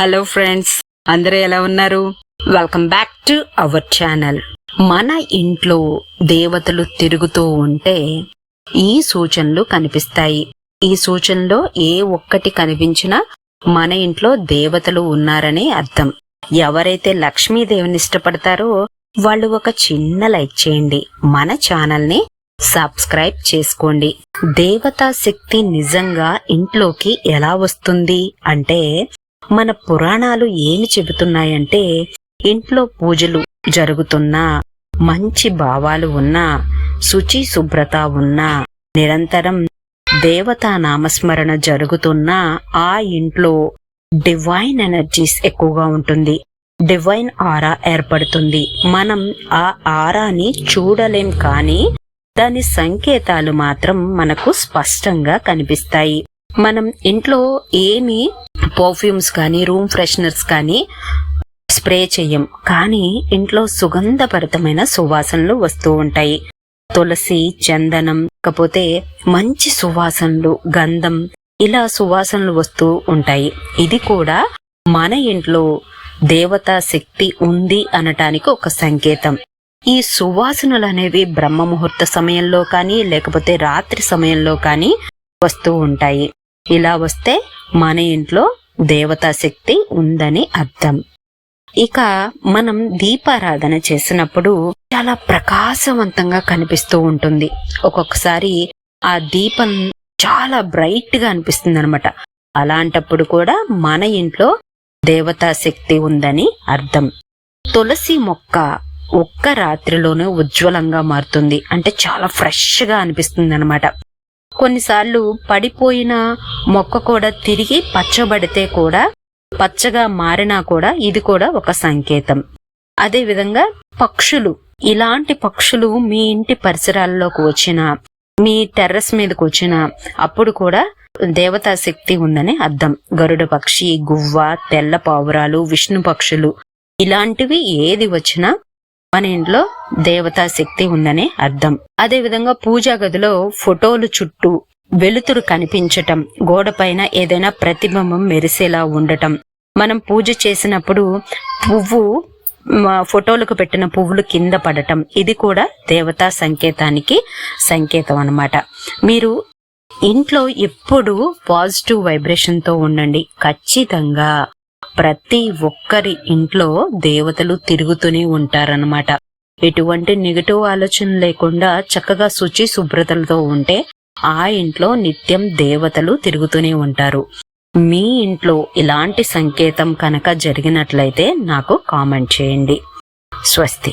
Hello friends అందరూ ఎలా ఉన్నారు? Welcome back to our channel. మన ఇంట్లో దేవతలు తిరుగుతూ ఉంటే ఈ సూచనలు కనిపిస్తాయి. ఈ సూచనలో ఏ ఒక్కటి కనిపించినా మన ఇంట్లో దేవతలు ఉన్నారని అర్థం. ఎవరైతే లక్ష్మీదేవిని ఇష్టపడతారో వాళ్ళు ఒక చిన్న లైక్ చేయండి. మన ఛానల్ని సబ్స్క్రైబ్ చేసుకోండి. దేవతా శక్తి నిజంగా ఇంట్లోకి ఎలా వస్తుంది అంటే మన పురాణాలు ఏమి చెబుతున్నాయంటే ఇంట్లో పూజలు జరుగుతున్నా మంచి భావాలు ఉన్నా శుచి శుభ్రత ఉన్నా నిరంతరం దేవతా నామస్మరణ జరుగుతున్నా ఆ ఇంట్లో డివైన్ ఎనర్జీస్ ఎక్కువగా ఉంటుంది. డివైన్ ఆరా ఏర్పడుతుంది. మనం ఆ ఆరాని చూడలేం కానీ దాని సంకేతాలు మాత్రం మనకు స్పష్టంగా కనిపిస్తాయి. మనం ఇంట్లో ఏమి పర్ఫ్యూమ్స్ కానీ రూమ్ ఫ్రెషనర్స్ కానీ స్ప్రే చెయ్యం. కానీ ఇంట్లో సుగంధభరితమైన సువాసనలు వస్తూ ఉంటాయి. తులసి చందనం కాకపోతే మంచి సువాసనలు గంధం ఇలా సువాసనలు వస్తూ ఉంటాయి. ఇది కూడా మన ఇంట్లో దేవతా శక్తి ఉంది అనటానికి ఒక సంకేతం. ఈ సువాసనలు అనేవి బ్రహ్మ ముహూర్త సమయంలో కానీ లేకపోతే రాత్రి సమయంలో కానీ వస్తూ ఉంటాయి. ఇలా వస్తే మన ఇంట్లో దేవతా శక్తి ఉందని అర్థం. ఇక మనం దీపారాధన చేసినప్పుడు చాలా ప్రకాశవంతంగా కనిపిస్తూ ఉంటుంది. ఒక్కొక్కసారి ఆ దీపం చాలా బ్రైట్గా అనిపిస్తుంది అనమాట అలాంటప్పుడు కూడా మన ఇంట్లో దేవతా శక్తి ఉందని అర్థం. తులసి మొక్క ఒక్క రాత్రిలోనే ఉజ్వలంగా మారుతుంది. అంటే చాలా ఫ్రెష్గా అనిపిస్తుంది అనమాట కొన్నిసార్లు పడిపోయిన మొక్క కూడా తిరిగి పచ్చబడితే కూడా పచ్చగా మారినా కూడా ఇది కూడా ఒక సంకేతం. అదే విధంగా పక్షులు ఇలాంటి పక్షులు మీ ఇంటి పరిసరాల్లోకి వచ్చిన మీ టెర్రస్ మీదకి వచ్చిన అప్పుడు కూడా దేవతా శక్తి ఉందని అర్థం. గరుడ పక్షి గువ్వ తెల్ల పావురాలు విష్ణు పక్షులు ఇలాంటివి ఏది వచ్చినా మన ఇంట్లో దేవతా శక్తి ఉందని అర్థం. అదే విధంగా పూజా గదిలో ఫోటోలు చుట్టూ వెలుతురు కనిపించటం గోడపైన ఏదైనా ప్రతిబింబం మెరిసేలా ఉండటం. మనం పూజ చేసినప్పుడు పువ్వు ఫోటోలకు పెట్టిన పువ్వులు కింద పడటం. ఇది కూడా దేవతా సంకేతానికి సంకేతం అన్నమాట. మీరు ఇంట్లో ఎప్పుడు పాజిటివ్ వైబ్రేషన్తో ఉండండి. ఖచ్చితంగా. ప్రతి ఒక్కరి ఇంట్లో దేవతలు తిరుగుతూనే ఉంటారన్నమాట. ఎటువంటి నెగటివ్ ఆలోచన లేకుండా చక్కగా శుచి శుభ్రతలతో ఉంటే ఆ ఇంట్లో నిత్యం దేవతలు తిరుగుతూనే ఉంటారు. మీ ఇంట్లో ఇలాంటి సంకేతం కనుక జరిగినట్లయితే నాకు కామెంట్ చేయండి. స్వస్తి.